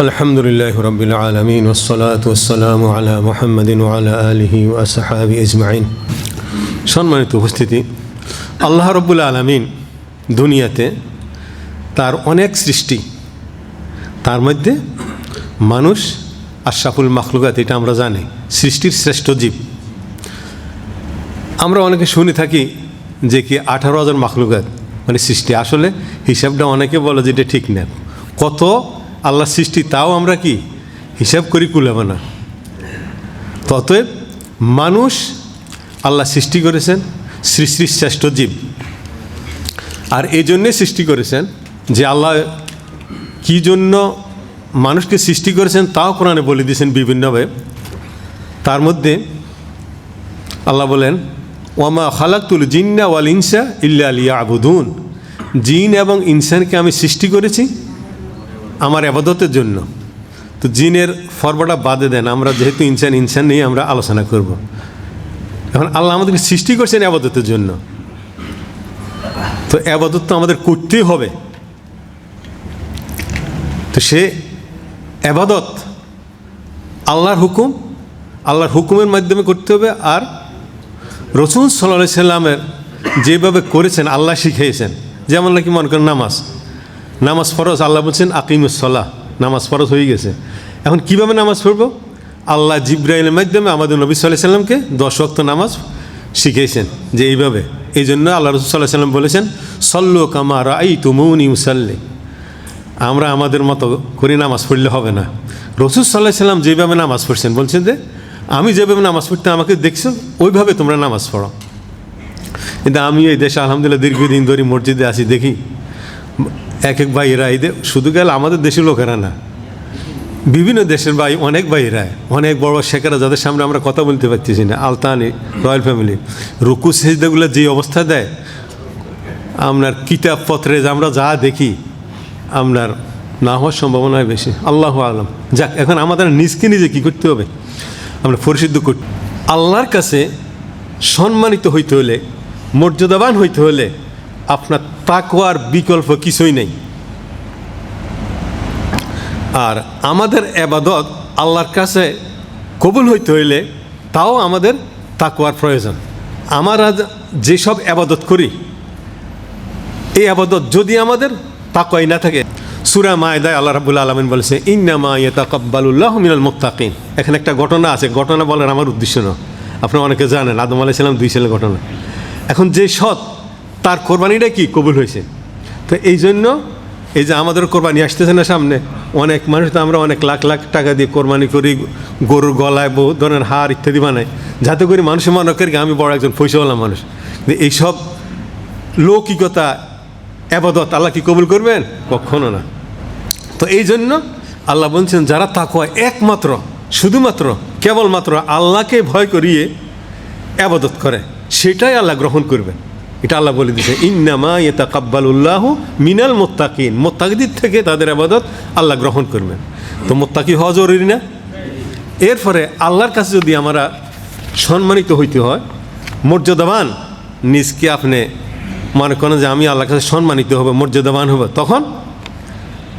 الحمد لله رب العالمين والصلاة والسلام على محمد وعلى آله وأصحابه أجمعين সম্মানিত উপস্থিতি আল্লাহ রব্বুল আলমিন দুনিয়াতে তার অনেক সৃষ্টি তার মধ্যে মানুষ আশরাফুল মাখলুকাত এটা আমরা জানি সৃষ্টির শ্রেষ্ঠ জীব আমরা অনেকে শুনে থাকি যে কি আঠারো হাজার মাখলুকাত মানে সৃষ্টি আসলে হিসাবটা অনেকে বলে যে এটা ঠিক না কত আল্লাহ সৃষ্টি, তাও আমরা কি? হিসাব করি কুলাব না ততএব মানুষ আল্লাহ সৃষ্টি করেছেন, সৃষ্টির শ্রেষ্ঠ জীব। আর এই জন্যে সৃষ্টি করেছেন যে আল্লাহ কী জন্য মানুষকে সৃষ্টি করেছেন, তাও কোরআনে বলে দিয়েছেন বিভিন্নভাবে। তার মধ্যে আল্লাহ বলেন, ওয়ামা খালাকুল জিন্না ওয়াল ইনসা ইল্লা আলিয়া আবুদুন জিন এবং ইনসানকে আমি সৃষ্টি করেছি আমার আবাদতের জন্য। তো জিনের ফর্বটা বাদে দেন, আমরা যেহেতু ইনসান ইনসান নিয়ে আমরা আলোচনা করব। এখন আল্লাহ আমাদেরকে সৃষ্টি করছেন আবাদতের জন্য। তো আবাদত তো আমাদের করতেই হবে। তো সে আবাদত আল্লাহর হুকুম, আল্লাহর হুকুমের মাধ্যমে করতে হবে আর রসুল সাল্লা সাল্লামের যেভাবে করেছেন, আল্লাহ শিখিয়েছেন। যেমন নাকি মনে করেন নামাজ। নামাজ ফরজ, আল্লাহ বলছেন আকিমুসল্লাহ নামাজ ফরজ হয়ে গেছে। এখন কীভাবে নামাজ পড়ব? আল্লাহ জিব্রাইলের মাধ্যমে আমাদের নবী সাল্লাহ সাল্লামকে দশ ওয়াক্ত নামাজ শিখিয়েছেন যে এইভাবে। এই জন্য আল্লাহ রসুল সাল্লাহ সাল্লাম বলেছেন, সল্লু কামারা আই তুমৌনি মুসাল্লি আমরা আমাদের মতো করে নামাজ পড়লে হবে না। রসুল সাল্লাহ সাল্লাম যেভাবে নামাজ পড়ছেন, বলছেন যে, আমি যেভাবে নামাজ পড়তে আমাকে দেখছ, ওইভাবে তোমরা নামাজ পড়ো। কিন্তু আমি এই দেশে আলহামদুলিল্লাহ দীর্ঘদিন ধরে মসজিদে আসি দেখি। এক এক ভাইয়েরা এই শুধু গেল আমাদের দেশের লোকেরা না। বিভিন্ন দেশের ভাই, অনেক ভাইয়েরা, অনেক বড় শেখেরা, যাদের সামনে আমরা কথা বলতে পারতেছি না। Al Thani, royal family. রুকু সেজদাগুলো যে অবস্থা দেয়, আপনার কিতাবপত্রে যে আমরা যা দেখি, আপনার না হওয়ার সম্ভাবনাই বেশি। আল্লাহ আলম। যাক, এখন আমাদের নিজকে নিজে কী করতে হবে? আমরা পরিশুদ্ধ করতে আল্লাহর কাছে সম্মানিত হইতে হলে, মর্যাদাবান হইতে হলে, আপনার তাকওয়ার বিকল্প কিছুই নেই। আর আমাদের আবাদত আল্লাহর কাছে কবুল হইতে হইলে তাও আমাদের তাকওয়ার প্রয়োজন। আমরা যেসব আবাদত করি, এই আবাদত যদি আমাদের তাকওয়াই না থাকে, সুরা মায়দায় আল্লাহ রাবুল আলমিন বলেছে, ইন্নামা ইয়তাকাব্বালুল্লাহ মিনাল মুত্তাকিন। এখানে একটা ঘটনা আছে, ঘটনা বলার আমার উদ্দেশ্য না। আপনারা অনেকে জানেন, আদম আলাইসাল্লাম দুই ছেলে ঘটনা। এখন যে সৎ তার কোরবানিটা কি কবুল হয়েছে? তো এই জন্য এই যে আমাদের কোরবানি আসতেছে না সামনে, অনেক মানুষ তো আমরা অনেক লাখ লাখ টাকা দিয়ে কোরবানি করি, গরুর গলায় বহু ধরনের হার ইত্যাদি বানাই। যাতে করে মানুষের মনে করি আমি বড় একজন পয়সাওয়ালা মানুষ। কিন্তু এইসব লৌকিকতা, আবাদত আল্লাহ কি কবুল করবেন? কখনো না। তো এই জন্য আল্লাহ বলছেন, যারা তাকুয়া একমাত্র, শুধুমাত্র, কেবলমাত্র আল্লাহকে ভয় করিয়ে আবাদত করে, সেটাই আল্লাহ গ্রহণ করবেন। এটা আল্লাহ বলে দিয়েছে, ইন্নামা ইয়েতা কাব্বালুল্লাহ মিনাল মোত্তাকিন। মোত্তাকিদের থেকে তাদের আবাদত আল্লাহ গ্রহণ করবেন। তো মোত্তাকি হওয়া জরুরি না। এরপরে আল্লাহর কাছে যদি আমরা সম্মানিত হইতে হয়, মর্যাদাবান, নিজকে আপনি মনে করেন যে আমি আল্লাহর কাছে সম্মানিত হবে, মর্যাদাবান হবে, তখন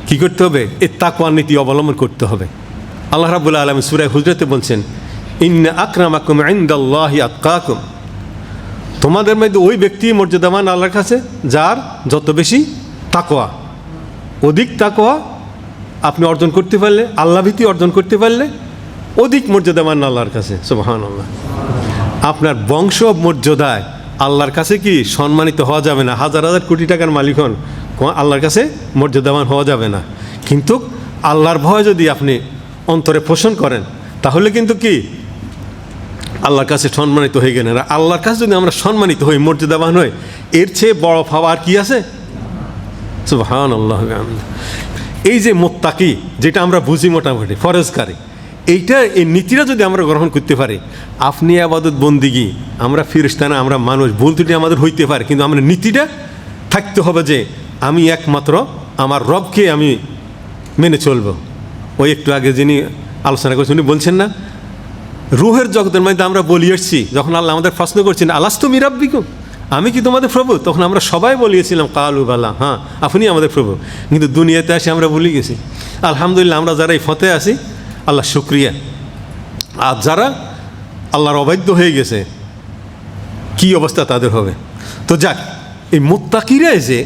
কি করতে হবে? এ তাকওয়ার নীতি অবলম্বন করতে হবে। আল্লাহ রাবুল্লাহ আলম সুরায় হুজরতে বলছেন, ইন্না আকরাম আকুম ইন্দাল্লাহি আতকাকুম। তোমাদের মধ্যে ওই ব্যক্তি মর্যাদাবান আল্লাহর কাছে, যার যত বেশি তাকোয়া অধিক তাকোয়া আপনি অর্জন করতে পারলে আল্লাহ ভীতি অর্জন করতে পারলে, অধিক মর্যাদাবান আল্লাহর কাছে সুবাহান আল্লাহ আপনার বংশ মর্যাদায় আল্লাহর কাছে কি সম্মানিত হওয়া যাবে না? হাজার হাজার কোটি টাকার মালিক হন আল্লাহর কাছে মর্যাদাবান হওয়া যাবে না। কিন্তু আল্লাহর ভয় যদি আপনি অন্তরে পোষণ করেন, তাহলে কিন্তু কি আল্লাহর কাছে সম্মানিত হয়ে গেলেন। আর আল্লাহর কাছে যদি আমরা সম্মানিত হই, মর্যাদাবান হই, এর চেয়ে বড় পাওয়া আর কি আছে? সুবহান আল্লাহ এই যে মোত্তাকি, যেটা আমরা বুঝি মোটামুটি, ফরজকারী, এইটা, এই নীতিটা যদি আমরা গ্রহণ করতে পারি, আপনি আবাদত বন্দিগি, আমরা ফিরিস্তানা আমরা মানুষ, ভুল আমাদের হইতে পারে, কিন্তু আমাদের নীতিটা থাকতে হবে যে, আমি একমাত্র আমার রবকে আমি মেনে চলবো। ওই একটু আগে যিনি আলোচনা করছেন, উনি বলছেন না রুহের জগতের মধ্যে আমরা বলি এসছি যখন আল্লাহ আমাদের প্রশ্ন করছেন তো মিরাব্বিকুম? আমি কি তোমাদের প্রভু? তখন আমরা সবাই বলিয়েছিলাম, কালু বালা হ্যাঁ আপনি আমাদের প্রভু কিন্তু দুনিয়াতে আসে আমরা ভুলে গেছি। আলহামদুলিল্লাহ, আমরা যারা এই ফতে আছি, আল্লাহ শুক্রিয়া। আর যারা আল্লাহর অবাধ্য হয়ে গেছে, কি অবস্থা তাদের হবে? তো যাক, এই মুত্তাকিরাই যে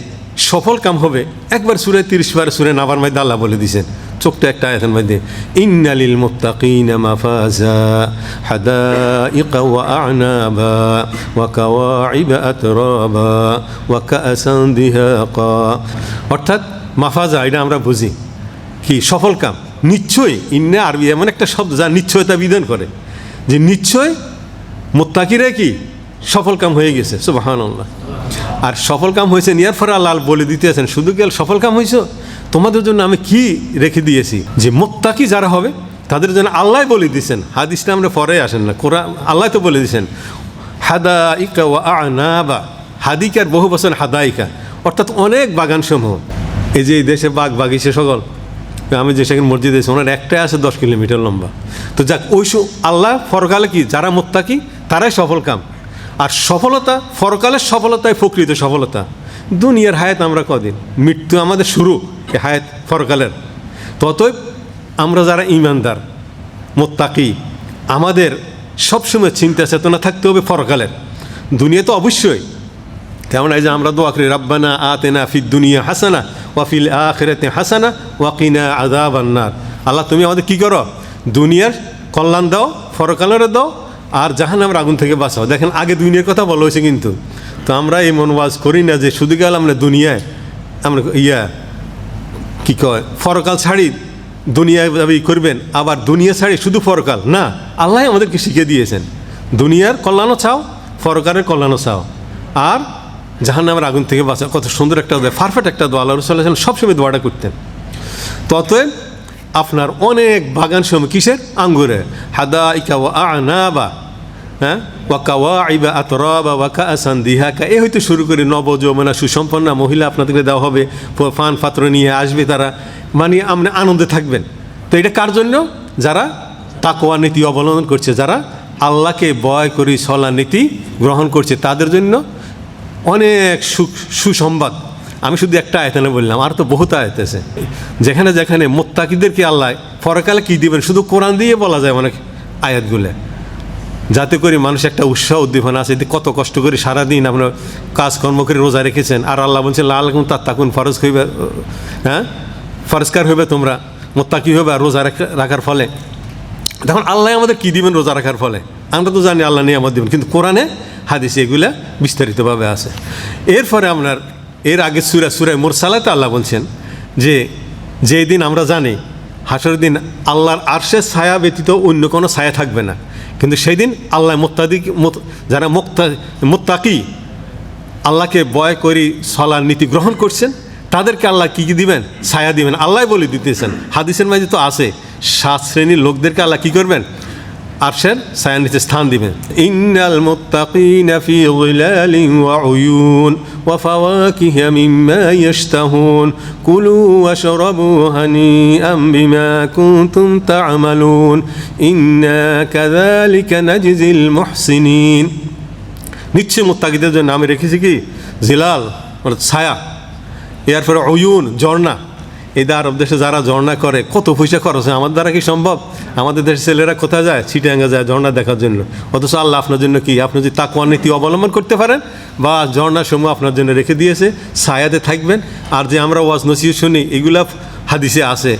সফল কাম হবে, একবার সুরে তিরিশ বার সুরে নাবার মধ্যে আল্লাহ বলে দিয়েছেন। চোখটা একটা আয়াতের মধ্যে, ইন্নালিল মুত্তাকিনা মাফাজা হাদাইকা ওয়া আ'নাবা ওয়া কাওয়াইবা আতরাবা ওয়া কাআসান দিহাকা। অর্থাৎ মাফাজা, এটা আমরা বুঝি। কি? সফল কাম। নিশ্চয়ই ইন্না আরবি এমন একটা শব্দ যা নিশ্চয়তা বিধান করে। যে নিশ্চয় মোত্তাকিরা কি? সফল কাম হয়ে গেছে সুবাহান আর সফল কাম হয়েছে নিয়ার ফরে আল্লাহ বলে দিতে আছেন, শুধু গেল সফল কাম হয়েছে তোমাদের জন্য আমি কি রেখে দিয়েছি? যে মোত্তাকি যারা হবে, তাদের জন্য আল্লাহ বলে দিয়েছেন। হাদিসটা আমরা পরে আসেন না। কোরআন, আল্লাহ তো বলে দিয়েছেন হাদা ইকা ওয়া আনাবা। হাদিকার বহু বছর হাদাইকা। অর্থাৎ অনেক বাগান সমূহ এই যে দেশে বাগ বাগিচে সকল। আমি যে সেখানে মসজিদ আছে, ওনার একটাই আছে দশ কিলোমিটার লম্বা। তো যাক, ওই আল্লাহ ফরকালে কি? যারা মোত্তাকি, তারাই সফল কাম আর সফলতা, ফরকালের সফলতায় প্রকৃত সফলতা। দুনিয়ার হায়াত আমরা কদিন? মৃত্যু আমাদের শুরু এই হায়াত ফরকালের ততই আমরা যারা ইমানদার, মোত্তাকি, আমাদের সবসময় চিন্তা চেতনা থাকতে হবে ফরকালের দুনিয়া তো অবশ্যই। কেমন এই যে আমরা দোয়া করি, রাব্বানা আতেনা ফিদ দুনিয়া হাসানা ওয়াফিল আখেরাতে হাসানা ওয়াকিনা আদাব আন্নার আল্লাহ তুমি আমাদের কি করো? দুনিয়ার কল্যাণ দাও ফরকালের দাও আর জাহান্নামের আগুন থেকে বাঁচাও। দেখেন, আগে দুনিয়ার কথা বলা হয়েছে কিন্তু। তো আমরা এই মনোবাজ করি না যে শুধু গেলাম আমরা দুনিয়ায়। আমরা ইয়া, কি কয়, ফরকাল ছাড়ি দুনিয়ায় দাবি করবেন। আবার দুনিয়া ছাড়ি শুধু ফরকাল। না, আল্লাহ আমাদেরকে শিখিয়ে দিয়েছেন। দুনিয়ার কল্যাণও চাও ফরকারের কল্যাণও চাও। আর জাহান্নামের আগুন থেকে বাঁচা কত সুন্দর একটা দোয়া পারফেক্ট একটা দোয়া। আল্লাহ রসুল্লাহ সবসময় দোয়াটা করতেন। ততএব আপনার অনেক বাগান সময় কিসের? আঙ্গুরে হাদা ইকা ওয়া আনাবা। হ্যাঁ? ওয়াকা ওয়া আইবা আতরাবা ওয়াকা আসান দিহাকা। এ হয়তো শুরু করে নবযৌবনা সুসম্পন্ন মহিলা আপনাদেরকে দেওয়া হবে। পান পাত্র নিয়ে আসবে তারা। মানে আপনি আনন্দে থাকবেন। তো এটা কার জন্য? যারা তাকোয়া নীতি অবলম্বন করছে, যারা আল্লাহকে বয় করে সলা নীতি গ্রহণ করছে, তাদের জন্য অনেক সুসংবাদ। আমি শুধু একটা আয়তানে বললাম, আর তো বহুত আয়ত আছে। যেখানে যেখানে মোত্তাকিদেরকে আল্লাহ পরকালে কী দিবেন? শুধু কোরআন দিয়ে বলা যায় অনেক আয়াতগুলো। যাতে করে মানুষ একটা উৎসাহ উদ্দীপনা আছে কত কষ্ট করে সারাদিন আপনার কাজকর্ম করে রোজা রেখেছেন, আর আল্লাহ বলছেন লাল এখন তার তাকুন ফরজ হইবে হ্যাঁ? ফরস্কার হইবে তোমরা, মোত্তাকি হবে আর রোজা রাখা- রাখার ফলে। তখন আল্লাহ আমাদের কী দিবেন রোজা রাখার ফলে? আমরা তো জানি আল্লাহ নিয়ে আমার দিবেন, কিন্তু কোরআনে হাদিস এগুলা বিস্তারিতভাবে আছে। এরপরে আপনার এর আগে সুরা সুরায় মোরসালাতে আল্লাহ বলছেন যে, যেই দিন আমরা জানি হাসর দিন আল্লাহর আরশের ছায়া ব্যতীত অন্য কোনো ছায়া থাকবে না। কিন্তু সেই দিন আল্লাহ মোত্তাদি যারা মোক্তা, মোত্তাকি, আল্লাহকে বয় করি সলার নীতি গ্রহণ করছেন, তাদেরকে আল্লাহ কী কী দিবেন? ছায়া দিবেন। আল্লাহ বলে দিতেছেন। হাদিসের মাঝে তো আছে, সাত শ্রেণির লোকদেরকে আল্লাহ কী করবেন? আরশের ছায়া নিতে স্থান দিবেন। ইন্নাল মুত্তাকিনা ফি যিলালিন ওয়া উয়ুন ওয়া ফাওয়াকিহা মিম্মা ইয়াশতাহুন। কুলু ওয়াশরাবু হানিআম বিমা কুনতুম তা'মালুন। ইন্না কাযালিকা নাজজিল মুহসিনিন। নিশ্চয় মোত্তাকিদের জন্য আমি রেখেছি কি? জিলাল মানে ছায়া। এরপরে অয়ুন ঝর্ণা। এই যে আরব দেশে যারা ঝর্ণা করে, কত পয়সা খরচ হয়? আমার দ্বারা কি সম্ভব? আমাদের দেশের ছেলেরা কোথায় যায়? ছিটাঙ্গা যায় ঝর্ণা দেখার জন্য। অথচ আল্লাহ আপনার জন্য কি? আপনি যদি তাকুয়া নীতি অবলম্বন করতে পারেন, বা ঝর্ণার সময় আপনার জন্য রেখে দিয়েছে, ছায়াতে থাকবেন। আর যে আমরা ওয়াজ নসিও শুনি, এগুলা হাদিসে আছে।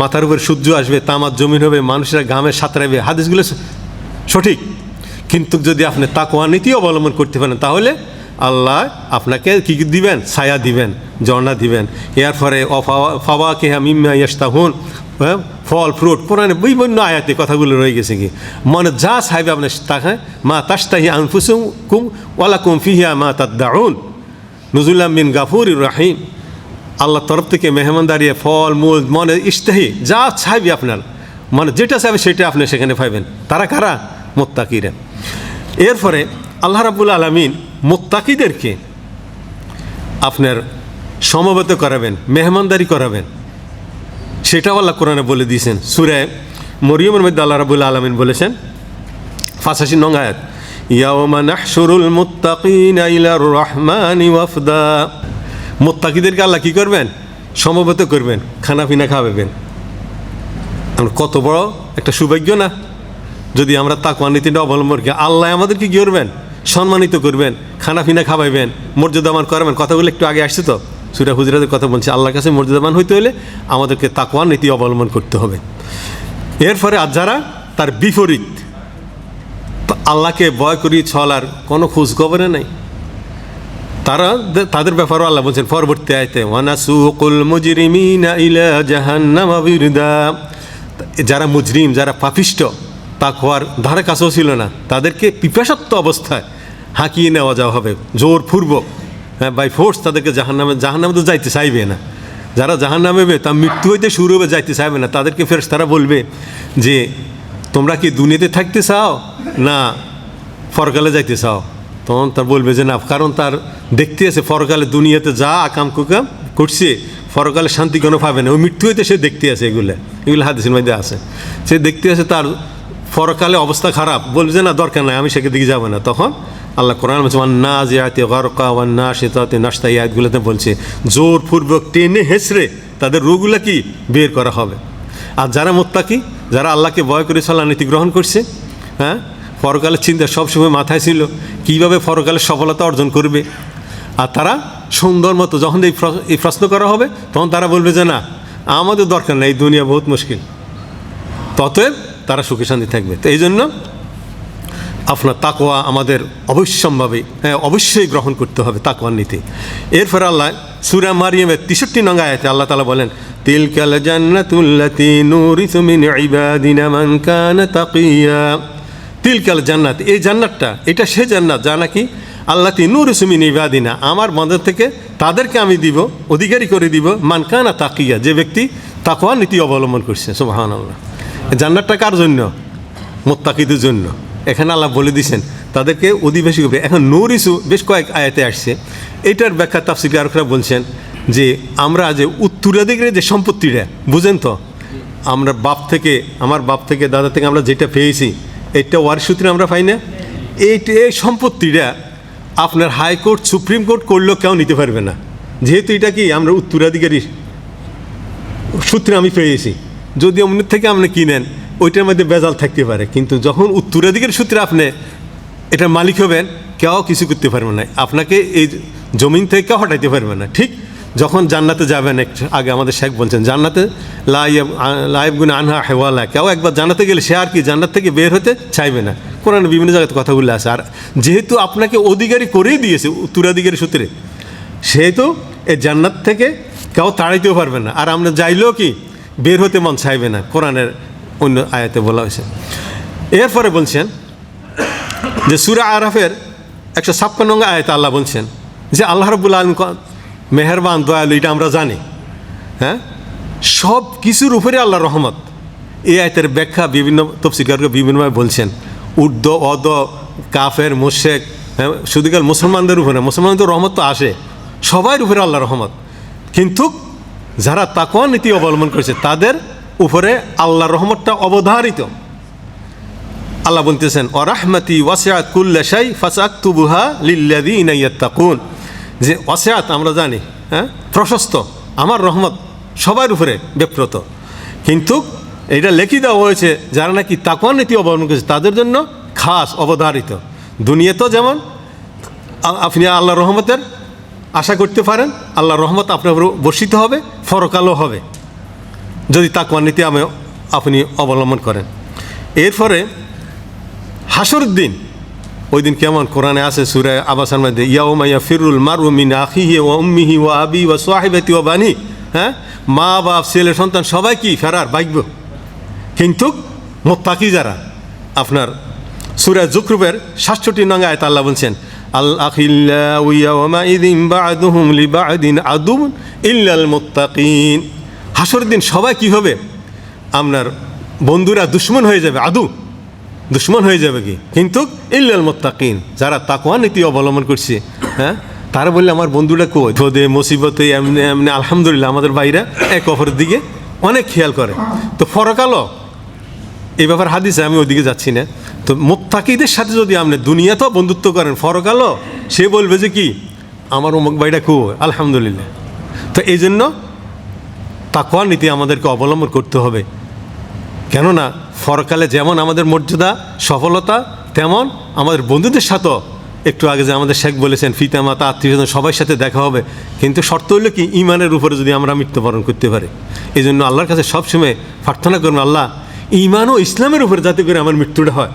মাথার উপর সূর্য আসবে, তামার জমিন হবে, মানুষেরা গ্রামে সাঁতরাবে হাদিসগুলো সঠিক। কিন্তু যদি আপনি তাকোয়া নীতি অবলম্বন করতে পারেন, তাহলে আল্লাহ আপনাকে কী কী দিবেন? ছায়া দিবেন, ঝর্ণা দিবেন। এর পরে ফাওয়া কেহা মিম্মা ইয়াস্তাহুন হ্যাঁ? ফল, ফ্রুট, কোরআনে বিভিন্ন আয়াতে কথাগুলো রয়ে গেছে কি? মনে যা চাইবে আপনি তাকে মা তাস্তাহি আনফুসুম কুম ওয়ালা কুম ফিহিয়া মা তাদ্দাউন। নজুল্লাহ বিন গাফুর রাহিম। আল্লাহর তরফ থেকে মেহমান দাঁড়িয়ে ফল, মূল, মনে ইস্তাহি যা চাইবে আপনার মানে যেটা চাইবে সেটা আপনি সেখানে পাইবেন। তারা কারা? মোত্তাকিরা। এরপরে আল্লাহ রাবুল আলমিন মোত্তাকিদেরকে আপনার সমবেত করাবেন, মেহমানদারি করাবেন। সেটাও আল্লাহ কোরআনে বলে দিয়েছেন। সুরে মরিয়মের মধ্যে আল্লাহ রাবুল আলমিন বলেছেন ফাঁসাশি নং আয়াত ইয়াওমা নাহশুরুল মুত্তাকিনা ইলার রহমানি ওয়াফদা। মোত্তাকিদেরকে আল্লাহ কি করবেন? সমবেত করবেন খানা পিনা খাওয়াবেন। আমরা কত বড় একটা সৌভাগ্য না? যদি আমরা তাকুয়া নীতিটা অবলম্বন করি, আল্লাহ আমাদেরকে কি করবেন? সম্মানিত করবেন খানা পিনা খাওয়াইবেন মর্যাদামান করবেন, কথাগুলো একটু আগে আসছে তো, সুরা হুজরাতের কথা বলছি, আল্লাহর কাছে মর্যাদাবান হইতে হলে আমাদেরকে তাকুয়া নীতি অবলম্বন করতে হবে। এরপরে আর যারা তার বিপরীত, তা আল্লাহকে ভয় করি ছলার কোনো খোঁজ খবরে নাই। তারা তাদের ব্যাপারও আল্লাহ বলছেন, পরবর্তী আয়তে, ওয়ানাসুকুল মুজরিমিনা ইলা যারা মুজরিম, যারা পাপিষ্ট, তাকওয়ার ধারে কাছেও ছিল না, তাদেরকে পিপাসত্ব অবস্থায় হাঁকিয়ে নেওয়া যাওয়া হবে, জোর জোরপূর্বক হ্যাঁ বাই ফোর্স তাদেরকে জাহান্নামে জাহান্নামে তো যাইতে চাইবে না। যারা জাহান্নামে হবে তা মৃত্যু হইতে শুরু হবে, যাইতে চাইবে না। তাদেরকে ফের তারা বলবে যে, তোমরা কি দুনিয়াতে থাকতে চাও না ফরকালে যাইতে চাও? তখন তার বলবে যে, না, কারণ তার দেখতে আছে, ফরকালে দুনিয়াতে যা আকাম কুকাম করছে, ফরকালে শান্তি কোনো পাবে না। ওই মৃত্যু হইতে সে দেখতে আছে এগুলো। এগুলো হাদিসের মধ্যে আছে। সে দেখতে আছে তার ফরকালে অবস্থা খারাপ। বলবে না, দরকার নাই, আমি সেকে দিকে যাব না। তখন আল্লাহ কোরআন বলছে না জিয়াতে গরকা, ওয়ান না সেতাতে নাস্তা ইয়াতগুলোতে বলছে জোরপূর্বক টেনে হেসড়ে তাদের রোগগুলো কি? বের করা হবে। আর যারা মোত্তাকি, যারা আল্লাহকে ভয় করে চলা নীতি গ্রহণ করছে হ্যাঁ পরকালের চিন্তা সবসময় মাথায় ছিল, কীভাবে পরকালের সফলতা অর্জন করবে? আর তারা সুন্দর মতো যখন এই প্রশ্ন করা হবে, তখন তারা বলবে যে, না, আমাদের দরকার নেই, এই দুনিয়া বহুত মুশকিল। ততএব তারা সুখে শান্তি থাকবে। তো এই জন্য আপনার তাকোয়া আমাদের অবশ্যম্ভাবে হ্যাঁ অবশ্যই গ্রহণ করতে হবে তাকোয়ার নীতি। এরপর আল্লাহ সুরা মারিয়ামের তিষট্টি নঙ্গা আয়াতে আল্লাহ তালা বলেন, তিলকাল জান্নাতুল্লাতি নুরিসু মিন ইবাদিনা মান কানা তাকিয়া। তিলকাল জান্নাত, এই জান্নাতটা, এটা সে জান্নাত যা নাকি আল্লাহ নুরিসু মিন ইবাদিনা, আমার মদের থেকে তাদেরকে আমি দিব, অধিকারী করে দিব, মান কানা তাকিয়া, যে ব্যক্তি তাকওয়া নীতি অবলম্বন করছে, সুবহানাল্লাহ। এই জান্নাতটা কার জন্য? মোত্তাকিদের জন্য। এখানে আল্লাহ বলে দিয়েছেন, তাদেরকে অধিবাসী করবে। এখন নূর ইসু বেশ কয়েক আয়াতে আসছে। এটার ব্যাখ্যা তাফসির আরকরা বলছেন যে, আমরা যে উত্তরাধিকারের যে সম্পত্তিটা, বুঝেন তো? আমরা বাপ থেকে, আমার বাপ থেকে, দাদা থেকে আমরা যেটা পেয়েছি এটা ওয়ার সূত্রে আমরা পাই না? এই এই সম্পত্তিটা আপনার হাইকোর্ট, সুপ্রিম কোর্ট করলেও কেউ নিতে পারবে না। যেহেতু এটা কি, আমরা উত্তরাধিকারী সূত্রে আমি পেয়েছি। যদি অমনি থেকে আপনি কিনেন, ওইটার মধ্যে বেজাল থাকতে পারে। কিন্তু যখন উত্তরাধিকার সূত্রে আপনি এটার মালিক হবেন, কেউ কিছু করতে পারবে না। আপনাকে এই জমিন থেকে কেউ হটাইতে পারবে না। ঠিক যখন জান্নাতে যাবেন একটু আগে আমাদের শেখ বলছেন, জান্নাতে লাইব লাইব গুণ আনহা হেওয়ালা। কেউ একবার জান্নাতে গেলে সে আর কি জান্নাত থেকে বের হতে চাইবে না। কোরআন বিভিন্ন জায়গাতে কথাগুলো আছে। আর যেহেতু আপনাকে অধিকারী করেই দিয়েছে উত্তরাধিকারী সূত্রে, সেহেতু এই জান্নাত থেকে কেউ তাড়াইতেও পারবে না। আর আমরা যাইলেও কি বের হতে মন চাইবে না, কোরআনের অন্য আয়াতে বলা হয়েছে। এরপরে বলছেন যে সুরা আরাফের একশো ছাপ্পান্ন আয়াতে আল্লাহ বলছেন যে আল্লাহ রবুল্লা আলম মেহরবান, দয়ালু, এটা আমরা জানি। হ্যাঁ? সব কিছুর উপরে আল্লাহ রহমত। এই আয়তের ব্যাখ্যা বিভিন্ন তফসিকারকে বিভিন্নভাবে বলছেন। উর্দ, অদ, কাফের মোশেক হ্যাঁ? শুধুকাল মুসলমানদের উপরে মুসলমানদের রহমত তো আসে। সবার উপরে আল্লাহ রহমত। কিন্তু যারা তাকওয়া নীতি অবলম্বন করেছে, তাদের উপরে আল্লাহর রহমতটা অবধারিত। আল্লাহ বলতেছেন, অরাহমাতি ওয়াসিয়াত কুল্লাশাই ফাসাক্তুবুহা লিল্লাদি ইনাইয়াত্তাকুন যে ওয়াসিয়াত আমরা জানি হ্যাঁ প্রশস্ত, আমার রহমত সবার উপরে ব্যাপ্রত কিন্তু এটা লেখি দেওয়া হয়েছে, যারা নাকি তাকওয়া নীতি অবলম্বন করেছে, তাদের জন্য খাস অবধারিত। দুনিয়াতেও যেমন আপনি আল্লাহ রহমতের আশা করতে পারেন আল্লাহ রহমত আপনার উপর বর্ষিত হবে ফরকালও হবে। যদি তাকওয়া নীতি আমি, আপনি অবলম্বন করেন। এরপরে হাসর দিন, ওই দিন কেমন? কোরআনে আছে সুরায় আবাসার মধ্যে ইয়াউমাইয়া ফিরুল মারু মিন আখিহি ও উম্মিহি ও আবি ও সোয়াহিবাতি ও বানি। হ্যাঁ? মা, বাপ, ছেলে, সন্তান সবাই কি ফেরার বাইকব কিন্তু মোত্তাকি যারা, আপনার সুরা জুকরুবের সাতষট্টি নঙ্গা আয়ত আল্লাহ বলছেন ইয়াউমা ইদিন বা'দুহুম লিবা'দিন আদুন ইল্লাল মুত্তাকিন। হাসর দিন সবাই কি হবে? আপনার বন্ধুরা দুশ্মন হয়ে যাবে, আদু। দুশ্মন হয়ে যাবে কি? কিন্তু ইল্লাল মোত্তাকিন, যারা তাকওয়া নীতি অবলম্বন করছে হ্যাঁ? তারা বললে, আমার বন্ধুটা কই? ধোদে মুসিবতে, এমনি এমনি, আলহামদুলিল্লাহ, আমাদের বাইরে এক অপরের দিকে অনেক খেয়াল করে। তো ফরকালো এই ব্যাপার হাদিসে আমি ওইদিকে যাচ্ছি না। তো মোত্তাকিদের সাথে যদি আপনি দুনিয়াতেও বন্ধুত্ব করেন ফরকালো সে বলবে যে কি, আমার অমুক বাইটা কো আলহামদুলিল্লাহ। তো এই জন্য তাকওয়া নীতি আমাদেরকে অবলম্বন করতে হবে। কেননা ফরকালে যেমন আমাদের মর্যাদা, সফলতা, তেমন আমাদের বন্ধুদের সাথেও একটু আগে যে আমাদের শেখ বলেছেন ফিতা মাতা আত্মীয় স্বজন সবার সাথে দেখা হবে। কিন্তু শর্ত হলো কি, ইমানের উপরে যদি আমরা মৃত্যুবরণ করতে পারি। এই জন্য আল্লাহর কাছে সবসময় প্রার্থনা করবেন, আল্লাহ ইমান ও ইসলামের উপর যাতে করে আমার মৃত্যুটা হয়।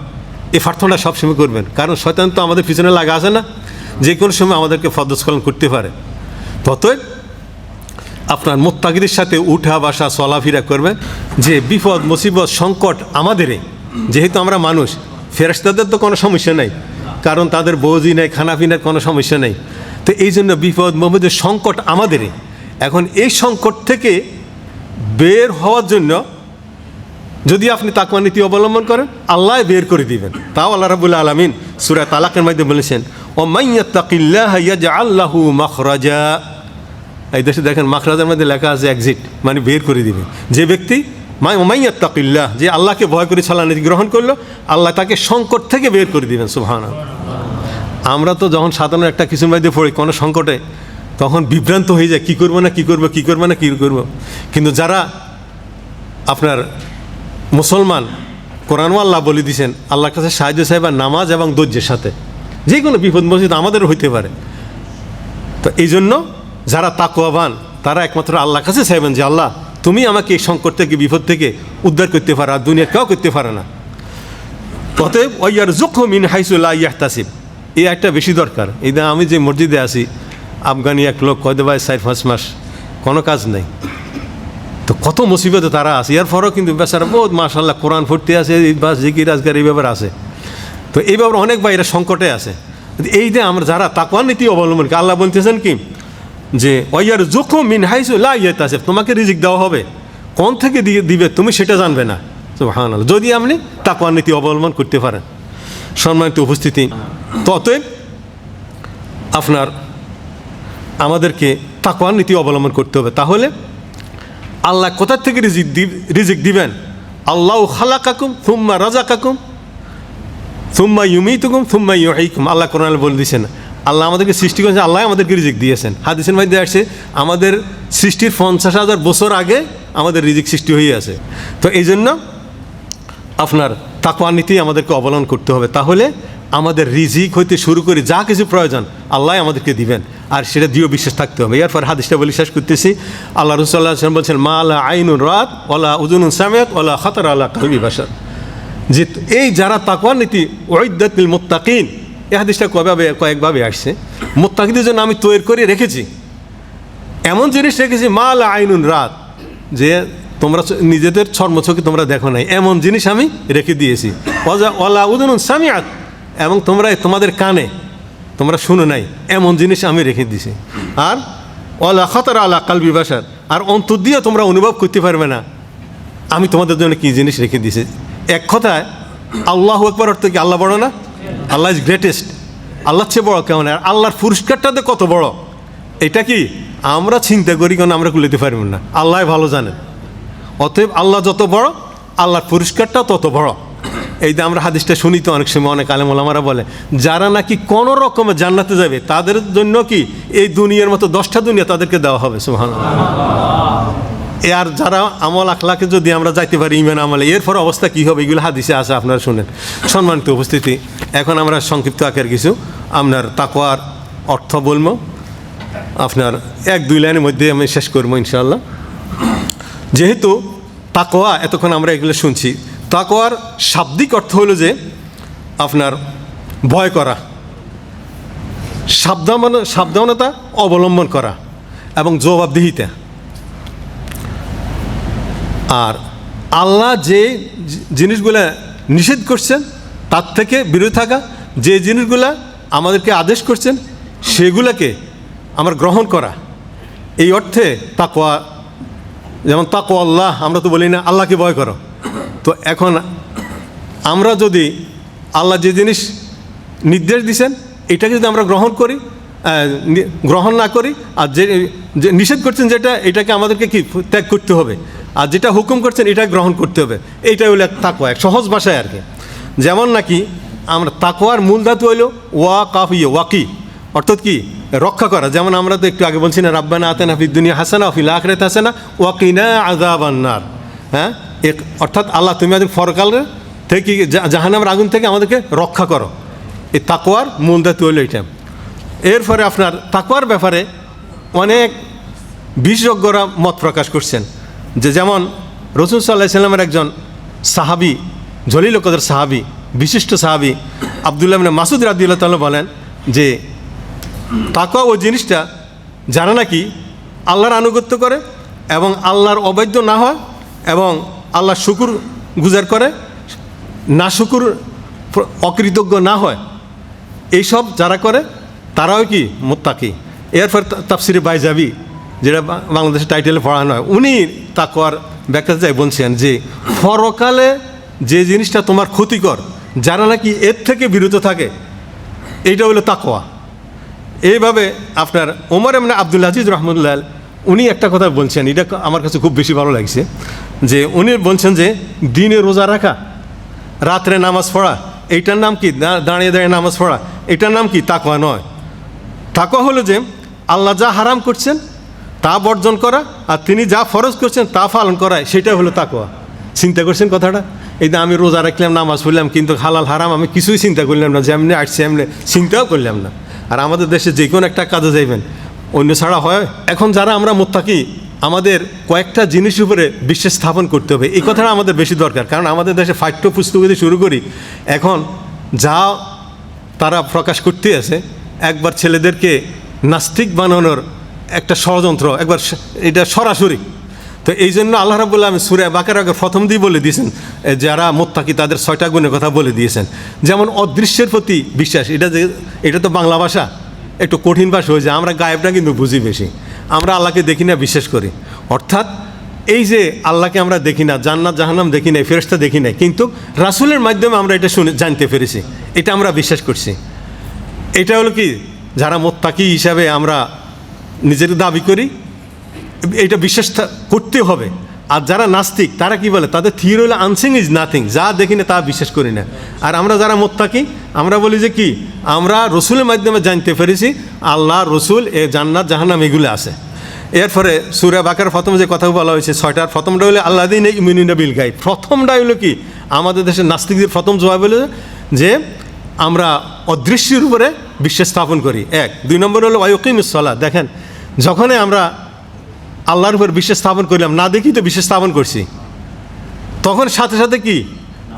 এই প্রার্থনাটা সবসময় করবেন। কারণ শয়তান তো আমাদের পিছনে লাগা আছে না। যে কোনো সময় আমাদেরকে ফদস্খলন করতে পারে। ততই আপনার মোত্তাগিদের সাথে উঠা বাসা চলাফেরা করবেন। যে বিপদ, মুসিবত, সংকট আমাদেরই। যেহেতু আমরা মানুষ ফেরেস্তাদের তো কোনো সমস্যা নেই। কারণ তাদের বৌজি নেই, খানাপিনার কোনো সমস্যা নেই। তো এই জন্য বিপদ মোহাম্মদের সংকট আমাদেরই। এখন এই সংকট থেকে বের হওয়ার জন্য যদি আপনি তাকওয়া নীতি অবলম্বন করেন, আল্লাহ বের করে দিবেন। তাও আল্লাহ রাবুল্লাহ আলমিন সুরা তালাকের মধ্যে বলেছেন ও ইয়াজআল্লাহু মাখরাজা। এই দেশে দেখেন মাখরাজের মধ্যে লেখা আছে এক্সিট মানে বের করে দিবে। যে ব্যক্তি মাই মাইয়াত্তাকিল্লাহ যে আল্লাহকে ভয় করে ছালানীতি গ্রহণ করল, আল্লাহ তাকে সংকট থেকে বের করে দিবেন সুবহান আমরা তো যখন সাধারণ একটা কিছুর মধ্যে পড়ি, কোনো সংকটে, তখন বিভ্রান্ত হয়ে যায়, কী করব না, কী করব কী করব না, কী করব। কিন্তু যারা আপনার মুসলমান কোরআন আল্লাহ বলে দিয়েছেন আল্লাহর কাছে সাহায্য সাহেবার নামাজ এবং ধৈর্যের সাথে। যে কোনো বিপদ মসজিদ আমাদেরও হইতে পারে। তো এই জন্য যারা তাকুয়াবান তারা একমাত্র আল্লাহর কাছে চাইবেন যে, আল্লাহ, তুমি আমাকে এই সংকট থেকে, বিপদ থেকে উদ্ধার করতে পারো, আর দুনিয়ার কেউ করতে পারে না। অতএব ওয়ার জুখ মিন হাইসুল্লাহ ইয়াহতাসিব। এই একটা বেশি দরকার। এই আমি যে মসজিদে আছি, আফগানি এক লোক কয়দে ভাই চার, পাঁচ মাস কোনো কাজ নেই। তো কত মুসিবতে তারা আছে। এর পরও কিন্তু বেচারা বহুত মাশাল্লাহ কোরআন ফুটতে আছে বাস, জিকির আজকার এই ব্যাপার আছে। তো এই ব্যাপারে অনেক এরা সংকটে আছে। এই যে আমরা যারা তাকওয়ার নীতি অবলম্বন আল্লাহ বলতেছেন কি? যে ওয়ার জোখো মিন হাইসু লাইয়েত আছে তোমাকে রিজিক দেওয়া হবে। কোন থেকে দিয়ে দিবে, তুমি সেটা জানবে না। হান যদি আপনি তাকওয়ার নীতি অবলম্বন করতে পারেন। সম্মানিত উপস্থিতি, ততএব আপনার, আমাদেরকে তাকওয়ার নীতি অবলম্বন করতে হবে। তাহলে আল্লাহ কোথা থেকে রিজিক রিজিক দিবেন? আল্লাহ খালা কাকুম থুম্মা রাজা কাকুম থুম্মা ইউমি তুকুম থুম্মা ইউহিকুম। আল্লাহ কোরআন বলে দিয়েছেন, আল্লাহ আমাদেরকে সৃষ্টি করেছেন, আল্লাহ আমাদেরকে রিজিক দিয়েছেন। হাদিসের মধ্যে আসছে, আমাদের সৃষ্টির পঞ্চাশ হাজার বছর আগে আমাদের রিজিক সৃষ্টি হয়ে আছে। তো এই জন্য আপনার তাকওয়া নীতি আমাদেরকে অবলম্বন করতে হবে। তাহলে আমাদের রিজিক হইতে শুরু করে যা কিছু প্রয়োজন, আল্লাহ আমাদেরকে দিবেন। আর সেটা দিয়েও বিশ্বাস থাকতে হবে। এরপর হাদিসটা বলি, শেষ করতেছি। আল্লাহ রসুল্লাহ বলছেন, মা আল্লাহ আইনুর রাত ওলা উজুনুন সামেত ওলা খাতার আল্লাহ কবি বাসার যে এই যারা তাকওয়ার নীতি ওইদাতিল মোত্তাকিন, এই হাদিসটা কবে কয়েকভাবে আসছে? মোত্তাকিদের জন্য আমি তৈরি করে রেখেছি। এমন জিনিস রেখেছি, মা মাল আইনুন রাত, যে তোমরা নিজেদের ছর্মছকে তোমরা দেখো নাই। এমন জিনিস আমি রেখে দিয়েছি। অজা অলা উদনুন সামিয়াত, এবং তোমরা তোমাদের কানে তোমরা শুনো নাই, এমন জিনিস আমি রেখে দিয়েছি আর অলা খতর আলা কালবি বাসার আর অন্তর দিয়ে তোমরা অনুভব করতে পারবে না। আমি তোমাদের জন্য কি জিনিস রেখে দিয়েছি এক কথায়, আল্লাহ একবার অর্থ কি আল্লাহ বড় না? আল্লাহ ইজ গ্রেটেস্ট আল্লাহর চেয়ে বড় কেমন আর আল্লাহর পুরস্কারটা তো কত বড়? এটা কি আমরা চিন্তা করি কেন আমরা কুলিতে পারব না? আল্লাহ ভালো জানেন। অতএব আল্লাহ যত বড়, আল্লাহর পুরস্কারটাও তত বড়। এই যে আমরা হাদিসটা শুনি তো অনেক সময় অনেক আলেম ওলামারা বলে, যারা নাকি কোনো রকমে জান্নাতে যাবে, তাদের জন্য কি এই দুনিয়ার মতো দশটা দুনিয়া তাদেরকে দেওয়া হবে? সুহান আর যারা আমল আখলাকে যদি আমরা যাইতে পারি ইমান আমলে, এরপর অবস্থা কী হবে? এগুলো হাদিসে আছে, আপনারা শুনেন। সম্মানিত উপস্থিতি, এখন আমরা সংক্ষিপ্ত আকার কিছু। আপনার তাকোয়ার অর্থ বলব। আপনার এক, দুই লাইনের মধ্যে আমি শেষ করব ইনশাল্লাহ যেহেতু তাকোয়া এতক্ষণ আমরা এগুলো শুনছি তাকোয়ার শাব্দিক অর্থ হলো যে আপনার ভয় করা, সাবধান সাবধানতা অবলম্বন করা এবং জবাবদিহিতা। আর আল্লাহ যে জিনিসগুলা নিষেধ করছেন, তার থেকে বিরত থাকা, যে জিনিসগুলা আমাদেরকে আদেশ করছেন, সেগুলাকে আমার গ্রহণ করা। এই অর্থে তাকোয়া যেমন তাকো আল্লাহ, আমরা তো বলি না, আল্লাহকে ভয় করো। তো এখন আমরা যদি আল্লাহ যে জিনিস নির্দেশ দিছেন এটাকে যদি আমরা গ্রহণ করি গ্রহণ না করি, আর যে নিষেধ করছেন যেটা, এটাকে আমাদেরকে কি ত্যাগ করতে হবে? আর যেটা হুকুম করছেন, এটা গ্রহণ করতে হবে। এইটাই হলো এক তাকোয়া এক সহজ ভাষায় আর কি। যেমন নাকি আমরা তাকোয়ার মূল ধাতু হইল ওয়া কাফ ইয়ে ওয়াকি। অর্থাৎ কি? রক্ষা করা। যেমন আমরা তো একটু আগে বলছি না, রাব্বানা আতেনা ফিদ দুনিয়া হাসানা ফিল আখরাত হাসানা, ওয়াকিনা আযাবান্নার হ্যাঁ? এক অর্থাৎ আল্লাহ, তুমি আমাদের ফরকালের থেকে জাহান্নামের আগুন থেকে আমাদেরকে রক্ষা করো। এই তাকোয়ার মূল দায়িত্ব হলো এটা এরপরে আপনার তাকোয়ার ব্যাপারে অনেক বিশেষজ্ঞরা মত প্রকাশ করছেন যে যেমন রসুল সাল্লাহ সাল্লামের একজন সাহাবি, জলিল কদর সাহাবি, বিশিষ্ট সাহাবি আবদুল্লাহ মাসুদ রাদিউল্লাহ তাল্লাহ বলেন যে তাকওয়া ও জিনিসটা যারা নাকি আল্লাহর আনুগত্য করে এবং আল্লাহর অবৈধ না হয় এবং আল্লাহর শুকুর গুজার করে, না শুকুর অকৃতজ্ঞ না হয়। এইসব যারা করে, তারাও কি মোত্তাকি? এরপর তা- তাফসিরে বাইজাবি, যেটা বাংলাদেশের টাইটেলে পড়ানো হয়, উনি তাকওয়ার ব্যাখ্যা যায় বলছেন যে, পরকালে যে জিনিসটা তোমার ক্ষতিকর, যারা নাকি এর থেকে বিরত থাকে, এইটা হলো তাকোয়া এইভাবে আপনার ওমর এমনি আব্দুল আজিজ রহমতুল্লাহ উনি একটা কথা বলছেন, এটা আমার কাছে খুব বেশি ভালো লাগছে, যে উনি বলছেন যে দিনে রোজা রাখা, রাত্রে নামাজ পড়া, এইটার নাম কি? দাঁড়িয়ে দাঁড়িয়ে নামাজ পড়া এটার নাম কি? তাকোয়া নয়। তাকওয়া হলো যে আল্লাহ যা হারাম করছেন, তা বর্জন করা, আর তিনি যা ফরজ করছেন, তা পালন করা সেটা হলো তাকোয়া চিন্তা করছেন কথাটা? এই যে আমি রোজা রাখলাম, নামাজ পড়লাম, কিন্তু হালাল, হারাম, আমি কিছুই চিন্তা করলাম না, যেমনি আসছে, এমনি চিন্তাও করলাম না। আর আমাদের দেশে যে কোনো একটা কাজে যাইবেন অন্য ছাড়া হয়। এখন যারা আমরা মোত্তাকি, আমাদের কয়েকটা জিনিস উপরে বিশ্বাস স্থাপন করতে হবে। এই কথাটা আমাদের বেশি দরকার, কারণ আমাদের দেশে পাঠ্য পুস্তক যদি শুরু করি। এখন যা তারা প্রকাশ করতে আছে, একবার ছেলেদেরকে নাস্তিক বানানোর একটা ষড়যন্ত্র, একবার এটা সরাসরি। তো এই জন্য আল্লাহ রাবুল্লাহ আমি সুরে বাকের আগে প্রথম দিয়ে বলে দিয়েছেন যারা মোত্তাকি তাদের ছয়টা গুণের কথা বলে দিয়েছেন। যেমন অদৃশ্যের প্রতি বিশ্বাস, এটা যে এটা তো বাংলা ভাষা। একটু কঠিন ভাষা হয়ে যায়, আমরা গায়েবটা কিন্তু বুঝি বেশি। আমরা আল্লাহকে দেখি না, বিশ্বাস করি। অর্থাৎ এই যে আল্লাহকে আমরা দেখি না, জান্নাত, জাহান্নাম দেখি নাই ফেরস্তা দেখি নাই, কিন্তু রাসুলের মাধ্যমে আমরা এটা শুনে, জানতে পেরেছি। এটা আমরা বিশ্বাস করছি। এটা হলো কি? যারা মোত্তাকি হিসাবে আমরা নিজের দাবি করি, এটা বিশ্বাস করতে হবে। আর যারা নাস্তিক, তারা কি বলে? তাদের থিওরি হলো আনসিং ইজ নাথিং যা দেখি না তা বিশ্বাস করি না। আর আমরা যারা মোত্তাকি, আমরা বলি যে কি? আমরা রসুলের মাধ্যমে জানতে পেরেছি, আল্লাহ, রসুল, এ জান্নাত, জাহান্নাম এগুলো আছে। এরপরে সুরা বাকার প্রথম যে কথা বলা হয়েছে ছয়টার প্রথমটা হলো আল্লাহ দিন ইমিনুনা বিল গাই প্রথমটা হলো কি? আমাদের দেশের নাস্তিকদের প্রথম জবাব হলো যে আমরা অদৃশ্যের উপরে বিশ্বাস স্থাপন করি। এক। দুই নম্বর হলো ওয়কিমুসলা দেখেন, যখনই আমরা আল্লাহর উপর বিশ্বাস স্থাপন করলাম, না দেখি তো বিশ্বাস স্থাপন করছি। তখন সাথে সাথে কি?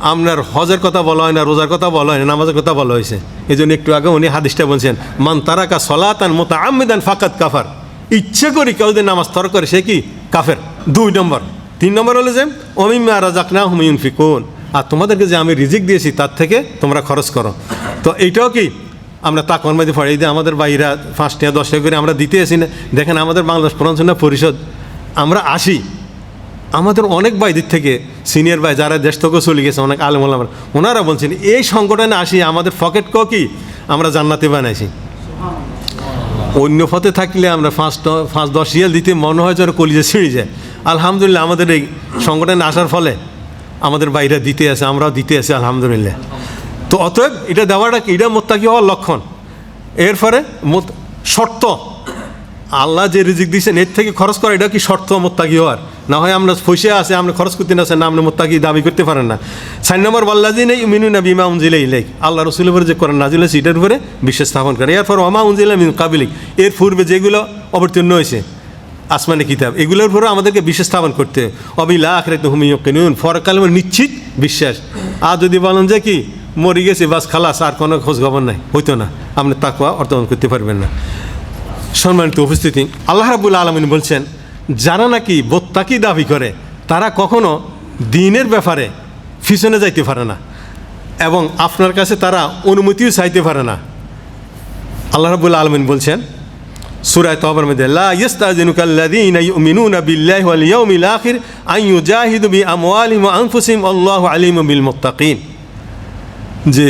আপনার হজের কথা বলা হয় না, রোজার কথা বলা হয় না, নামাজের কথা বলা হয়েছে। এই জন্য একটু আগে উনি হাদিসটা বলছেন, মান তারাকা সলাতান মোতা আমিদান ফাকাত কাফার। ইচ্ছে করি কেউ যদি নামাজ তর করে, সে কি? কাফের। দুই নম্বর। তিন নম্বর হলো যে অমিমা রাজাক না হুমিউন ফিকুন আর তোমাদেরকে যে আমি রিজিক দিয়েছি, তার থেকে তোমরা খরচ করো। তো এইটাও কি? আমরা তা কর্মাদি পড়ে এই যে আমাদের বাইরা পাঁচ টাকা দশ টাকা করে আমরা দিতে আসি না। দেখেন আমাদের বাংলাদেশ প্রশাসনা পরিষদ। আমরা আসি। আমাদের অনেক বাইদের থেকে সিনিয়র ভাই যারা দেশ থেকে চলে গেছে অনেক আলম আলম ওনারা বলছেন এই সংগঠনে আসি আমাদের পকেট ক কি? আমরা জান্নাতে বানাইছি। অন্য পথে থাকলে আমরা পাঁচ পাঁচ দশ ইয়াল দিতে মনে হয় যেন কলিজে ছিঁড়ে যায়। আলহামদুলিল্লাহ আমাদের এই সংগঠনে আসার ফলে আমাদের বাইরে দিতে আছে আমরাও দিতে আছি আলহামদুলিল্লাহ। তো অতএব এটা দেওয়াটা? এটা মোত্তাকি হওয়ার লক্ষণ। এরপরে শর্ত। আল্লাহ যে রিজিক দিয়েছেন, এর থেকে খরচ করা, এটা কি শর্ত মোত্তাকি হওয়ার? না হয় আমরা পয়সা আছে, আমরা খরচ করতে না না আপনি মোত্তাকি দাবি করতে পারেন না। সাইন নম্বর বল্লাজি নেই মিনু না বিমা উনজিলে ইলেক আল্লাহ রসুলের উপরে যে করেন নাজিল আছে এটার উপরে বিশ্বাস স্থাপন করে এরপর অমা উনজিলা মিন কাবিলিক এর পূর্বে যেগুলো অবতীর্ণ হয়েছে, আসমানি কিতাব, এগুলোর উপরে আমাদেরকে বিশ্বাস স্থাপন করতে। অবিলা আখরে তো হুমিয়কিনুন ফরকাল নিশ্চিত বিশ্বাস। আর যদি বলেন যে কি? মরি গেছে, বাস খালাস, আর কোনো খোঁজ খবর নাই। হইতো না। আপনি তাকুয়া অর্থন করতে পারবেন না। সম্মানিত উপস্থিতি, আল্লাহ রাবুল আলমিন বলছেন, যারা নাকি বোত্তাকি দাবি করে, তারা কখনো দিনের ব্যাপারে পিছনে যাইতে পারে না এবং আপনার কাছে তারা অনুমতিও চাইতে পারে না। আল্লাহ রাবুল আলমিন বলছেন সুরায় তবর মধ্যে, লা যে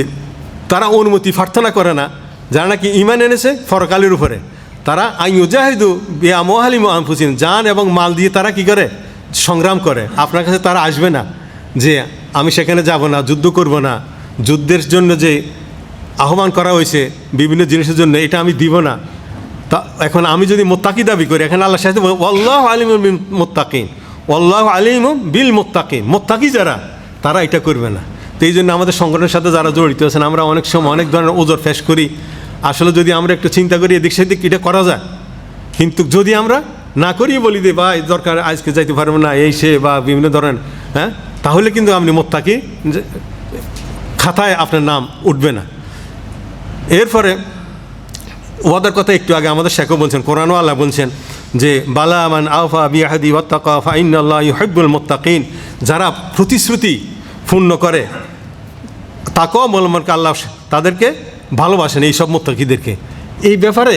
তারা অনুমতি প্রার্থনা করে না, যারা নাকি ইমান এনেছে ফরকালের উপরে, তারা আইয়ু জাহিদু বিয়া মোহালিম আনফুসিন জান এবং মাল দিয়ে তারা কি করে? সংগ্রাম করে। আপনার কাছে তারা আসবে না যে আমি সেখানে যাব না, যুদ্ধ করব না। যুদ্ধের জন্য যে আহ্বান করা হয়েছে বিভিন্ন জিনিসের জন্য, এটা আমি দিব না। তা এখন আমি যদি মোত্তাকি দাবি করি, এখানে আল্লাহ সাথে আল্লাহ আলিম মোত্তাকিন আল্লাহ আলিম বিল মোত্তাকি মোত্তাকি যারা, তারা এটা করবে না। তো এই জন্য আমাদের সংগঠনের সাথে যারা জড়িত আছেন, আমরা অনেক সময় অনেক ধরনের ওজোর ফেস করি। আসলে যদি আমরা একটু চিন্তা করি এদিক সেদিক এটা করা যায়? কিন্তু যদি আমরা না করি বলি যে, ভাই, দরকার আজকে যাইতে পারব না, এই সে বা বিভিন্ন ধরনের হ্যাঁ? তাহলে কিন্তু আপনি মোত্তাকি খাতায় আপনার নাম উঠবে না। এরপরে ওয়াদার কথা একটু আগে আমাদের শেখও বলছেন, কোরআনও আল্লাহ বলছেন যে, বালা আমান আফা বিয়াহাদি ওয়াত্তাকা ফাইনাল্লাহ ইউহিব্বুল মুত্তাকিন, যারা প্রতিশ্রুতি পূর্ণ করে তাকেও অবলম্বনকে আল্লাহ তাদেরকে ভালোবাসেন এই সব মোত্তাকিদেরকে। এই ব্যাপারে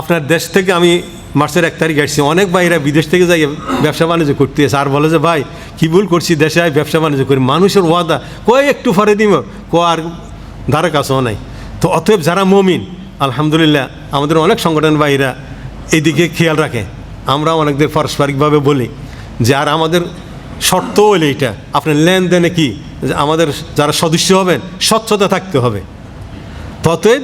আপনার দেশ থেকে আমি মার্চের এক তারিখ আসছি। অনেক ভাইরা বিদেশ থেকে যাই ব্যবসা বাণিজ্য করতে আর বলে যে, ভাই, কী ভুল করছি? দেশে আয়, ব্যবসা বাণিজ্য করি। মানুষের ওয়াদা, কয় একটু ফরে দিব ক আর ধারে কাছেও নাই। তো অতএব যারা মমিন, আলহামদুলিল্লাহ, আমাদের অনেক সংগঠন ভাইরা এইদিকে খেয়াল রাখে। আমরা অনেকদের পারস্পরিকভাবে বলি যে, আর আমাদের শর্ত হলে এটা আপনার লেনদেনে কি আমাদের যারা সদস্য হবেন, স্বচ্ছতা থাকতে হবে। ততএব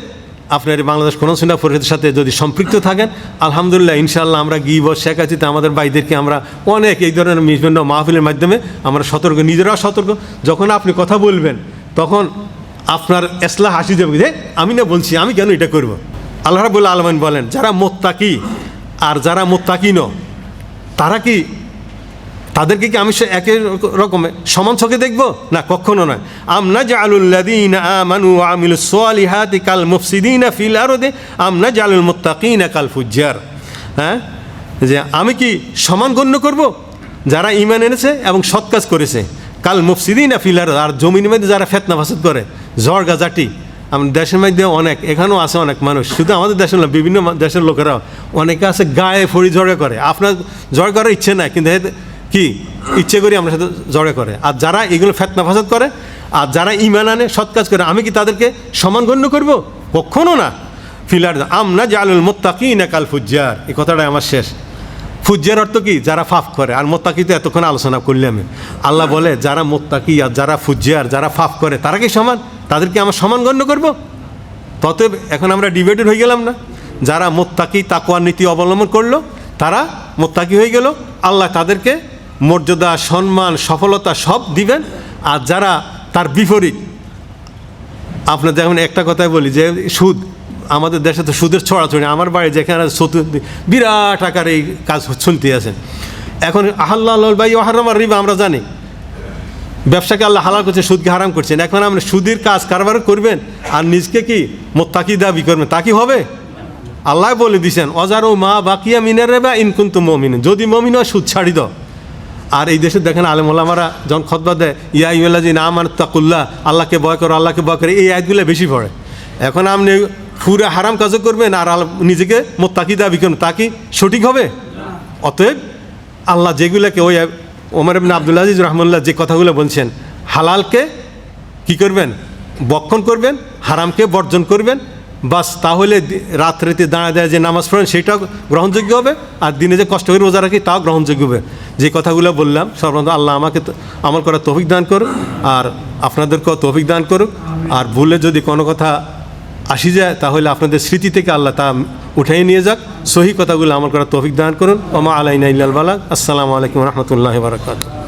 আপনার বাংলাদেশ কোনসুনা পরিষদের সাথে যদি সম্পৃক্ত থাকেন, আলহামদুলিল্লাহ ইনশাল্লাহ আমরা গিব শেখাচিতে আমাদের ভাইদেরকে আমরা অনেক এই ধরনের বিভিন্ন মাহফিলের মাধ্যমে আমরা সতর্ক, নিজেরাও সতর্ক। যখন আপনি কথা বলবেন, তখন আপনার এসলাহ হাসি যাবে। যে, আমি না বলছি, আমি কেন এটা করব? আল্লাহ রাবুল্লাহ আলমান বলেন, যারা মোত্তাকি, আর যারা মোত্তাকি ন তারা কি তাদেরকে কি আমি সে একই রকমের সমান চোখে দেখব? না, কখনো নয়। আমনা জালুল্লাদিন আমানু আমিল সোয়ালিহাতি কাল মুফসিদিন ফিল আরদে আমনা জালুল মুত্তাকিন কাল ফুজ্জার। হ্যাঁ? যে আমি কি সমান গণ্য করব? যারা ইমান এনেছে এবং সৎ কাজ করেছে। কাল মুফসিদিন ফিল আর আর জমিনের মধ্যে যারা ফেতনা ফাসাদ করে ঝড় গাজাটি আমাদের দেশের মধ্যে অনেক, এখানেও আছে অনেক মানুষ। শুধু আমাদের দেশের বিভিন্ন দেশের লোকেরাও অনেকে আছে গায়ে ফড়ি ঝড়ে করে। আপনার ঝড় করার ইচ্ছে নাই, কিন্তু কি? ইচ্ছে করি আমরা সাথে জড়ে করে। আর যারা এগুলো ফেতনা ফাসাদ করে, আর যারা ইমান আনে, সৎ কাজ করে, আমি কি তাদেরকে সমান গণ্য করব? কখনো না। ফিলার আমনা জালুল মোত্তাকি না কাল ফুজ্জার। এই কথাটাই আমার শেষ। ফুজ্জার অর্থ কি? যারা ফাফ করে। আর মোত্তাকি তো এতক্ষণ আলোচনা করলে আমি। আল্লাহ বলে, যারা মোত্তাকি আর যারা ফুজ্জার, যারা ফাফ করে, তারা কি সমান? তাদেরকে আমার সমান গণ্য করব? ততএব এখন আমরা ডিবেটেড হয়ে গেলাম না। যারা মোত্তাকি তাকওয়ার নীতি অবলম্বন করল, তারা মোত্তাকি হয়ে গেল। আল্লাহ তাদেরকে মর্যাদা, সম্মান, সফলতা সব দিবেন। আর যারা তার বিপরীত আপনার যেমন একটা কথাই বলি যে, সুদ, আমাদের দেশে তো সুদের ছড়াছড়ি আমার বাড়ি যেখানে বিরাট আকার এই কাজ চলতে আছেন এখন আহাল্লাহ ভাই ওহারামার রিবা, আমরা জানি। ব্যবসাকে আল্লাহ হালাল করছে, সুদকে হারাম করছেন এখন আপনি সুদের কাজ কারবার করবেন, আর নিজকে কি মোত্তাকি দাবি করবেন? তা কি হবে? আল্লাহ বলে দিছেন, অজারো মা বাকিয়া মিনের বা ইনকুন্ত মমিন যদি মমিন হয়, সুদ ছাড়ি দাও। আর এই দেশে দেখেন আলেমোলামারা যখন খতবা দেয়, ইয়া ইউল্লা যে না আমার তাকুল্লাহ, আল্লাহকে ভয় করো, আল্লাহকে ভয় করে, এই আয়াতগুলো বেশি পড়ে। এখন আপনি ফুরে হারাম কাজও করবেন আর নিজেকে মোত্তাকি দাবি করবেন তা কি সঠিক হবে? অতএব আল্লাহ যেগুলোকে ওই ওমর ইবনে আব্দুল আজিজ রহমুল্লাহ যে কথাগুলো বলছেন, হালালকে কি করবেন? বক্ষণ করবেন, হারামকে বর্জন করবেন বাস, তাহলে রাত্রিতে দাঁড়া দেয় যে নামাজ পড়েন, সেটাও গ্রহণযোগ্য হবে? আর দিনে যে কষ্ট করে রোজা রাখি, তাও গ্রহণযোগ্য হবে? যে কথাগুলো বললাম, সর্বপ্রথম আল্লাহ আমাকে আমার করার তৌফিক দান করুক, আর আপনাদেরকেও তৌফিক দান করুক। আর ভুলে যদি কোনো কথা আসি যায়, তাহলে আপনাদের স্মৃতি থেকে আল্লাহ তা উঠাই নিয়ে যাক। সহি কথাগুলো আমার করার তৌফিক দান করুন। ওমা আলাইনা বালাক আসসালামু আলাইকুম রহমতুল্লাহ বারকাত